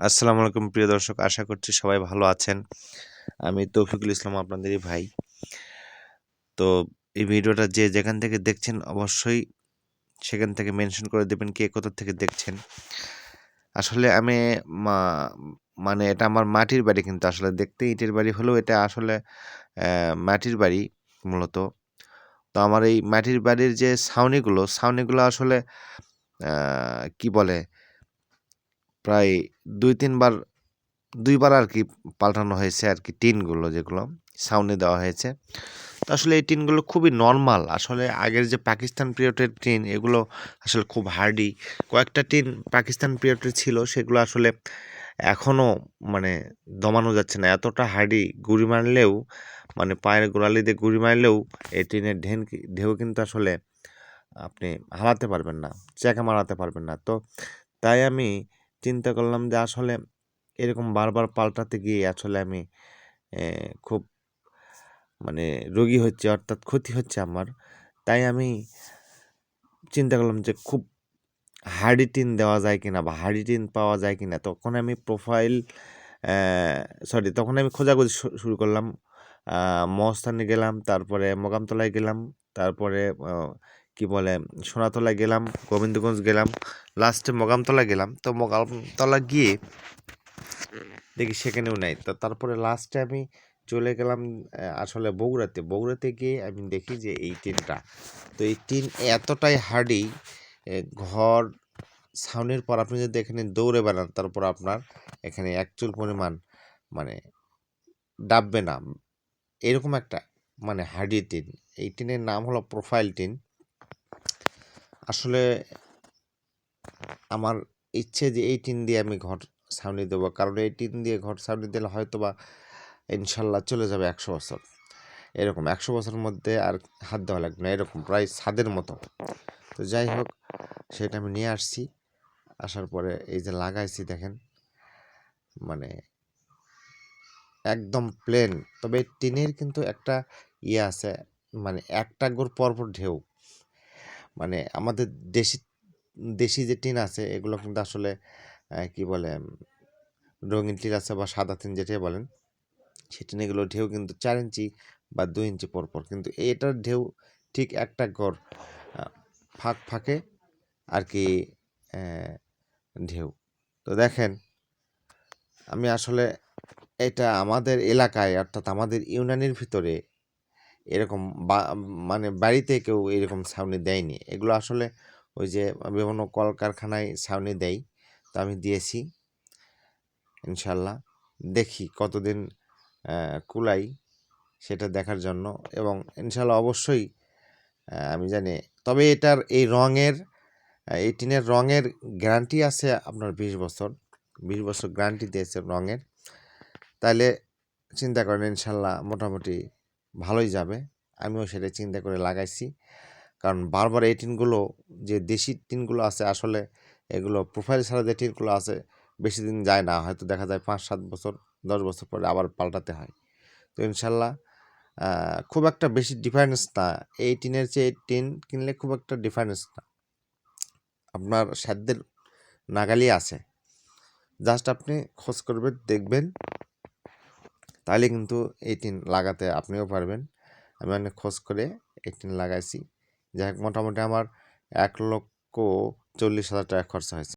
আসসালামু আলাইকুম, প্রিয় দর্শক। আশা করছি সবাই ভালো আছেন। আমি তৌফিকুল ইসলাম আপনাদেরই ভাই। তো এই ভিডিওটা যে যেখান থেকে দেখছেন অবশ্যই সেখান থেকে মেনশন করে দেবেন কে কোথা থেকে দেখছেন। আসলে আমি মানে এটা আমার মাটির বাড়ি কিন্তু। আসলে দেখতে ইটের বাড়ি হলেও এটা আসলে মাটির বাড়ি মূলত। তো আমার এই মাটির বাড়ির যে ছাউনিগুলো ছাউনিগুলো আসলে কি বলে? প্রায় দুই, তিনবার, দুইবার আর কি পাল্টানো হয়েছে আর কি টিনগুলো যেগুলো ছাউনি দেওয়া হয়েছে। তো আসলে এই টিনগুলো খুবই নর্মাল আসলে আগের যে পাকিস্তান পিরিয়ডের টিন, এগুলো আসলে খুব হার্ডি কয়েকটা টিন পাকিস্তান পিরিয়ডের ছিল, সেগুলো আসলে এখনও মানে দমানো যাচ্ছে না। এতটা হার্ডি গুড়ি মারলেও মানে পায়ের গোড়ালি দিয়ে গুড়ি মারলেও এই টিনের ঢেন ঢেউ কিন্তু আসলে আপনি হারাতে পারবেন না চেকা মারাতে পারবেন না। তো তাই আমি চিন্তা করলাম যে আসলে এরকম বারবার পাল্টাতে গিয়ে আসলে আমি খুব মানে রোগী হচ্ছে, অর্থাৎ ক্ষতি হচ্ছে আমার। তাই আমি চিন্তা করলাম যে খুব হার্ডি টিন দেওয়া যায় কিনা বা হার্ডি টিন পাওয়া যায় কিনা। তখন আমি প্রোফাইল সরি, তখন আমি খোঁজাখুঁজি শুরু করলাম। মহস্থানে গেলাম, তারপরে মোকামতলায় গেলাম, তারপরে কি বলে, সোনাতলায় গেলাম, গোবিন্দগঞ্জ গেলাম লাস্টে মোকামতলা গেলাম। তো মোকামতলা গিয়ে দেখি সেখানেও নাই। তো তারপরে লাস্টে আমি চলে গেলাম আসলে বগুড়াতে। বগুড়াতে গিয়ে আমি দেখি যে এই টিনটা তো এই টিন এতটাই হার্ডি ঘর ছাউনির পর আপনি যদি এখানে দৌড়ে বেড়ান, তারপর আপনার এখানে এক চুল পরিমাণ মানে ডাববে না। এরকম একটা মানে হার্ডি টিন এই টিনের নাম হলো প্রোফাইল টিন আসলে আমার ইচ্ছে যে এই টিন দিয়ে আমি ঘর সামনে দেবো। কারণ এই টিন দিয়ে ঘর সামনে দিলে হয়তো বা ইনশাল্লাহ চলে যাবে একশো বছর। এরকম একশো বছরের মধ্যে আর হাত দেওয়া লাগবে না, এরকম প্রায় ছাদের মতো। তো যাই হোক, সেটা আমি নিয়ে আসছি। আসার পরে এই যে লাগাইছি দেখেন মানে একদম প্লেন তবে টিনের কিন্তু একটা ইয়ে আছে মানে একটা গোর পরপর ঢেউ। মানে আমাদের দেশি দেশি যে টিন আছে, এগুলো কিন্তু আসলে কি বলে, রঙিন টিন আছে বা সাদা টিন যেটাই বলেন সেই টিনগুলো ঢেউ কিন্তু চার ইঞ্চি বা দুই ইঞ্চি পর পর, কিন্তু এটার ঢেউ ঠিক একটা ঘর ফাঁক ফাঁকে আর কি ঢেউ। তো দেখেন, আমি আসলে এটা আমাদের এলাকায় অর্থাৎ আমাদের ইউনানির ভিতরে এরকম বা- মানে বাড়িতে কেউ এরকম ছাউনি দেয়নি। এগুলো আসলে ওই যে বিভিন্ন কলকারখানায় ছাউনি দেয় তো আমি দিয়েছি। ইনশাল্লাহ দেখি কতদিন কুলাই সেটা দেখার জন্য এবং ইনশাল্লাহ অবশ্যই আমি জানি। তবে এটার এই রঙের এই টিনের রঙের গ্যারান্টি আছে আপনার বিশ বছর। বিশ বছর গ্যারান্টি দিয়েছে রঙের। তাহলে চিন্তা করেন ইনশাল্লাহ মোটামুটি ভালোই যাবে। আমিও সেটা চিন্তা করে লাগাইছি। কারণ বারবার এই টিনগুলো, যে দেশি টিনগুলো আছে, আসলে এগুলো প্রোফাইল ছাড়া যে টিনগুলো আছে, বেশি দিন যায় না। হয়তো দেখা যায় পাঁচ, সাত বছর, দশ বছর পরে আবার পাল্টাতে হয়। তো ইনশাল্লাহ খুব একটা বেশি ডিফারেন্স না। এই টিনের চেয়ে টিন কিনলে খুব একটা ডিফারেন্স না। আপনার সাধ্যের নাগালি আছে। জাস্ট আপনি খোঁজ করবেন, দেখবেন। তাহলে কিন্তু এই টিন লাগাতে আপনিও পারবেন। আমি অনেক খোঁজ করে এই টিন লাগাইছি। যাই মোটামুটি আমার এক লক্ষ চল্লিশ হাজার টাকা খরচা হয়েছে।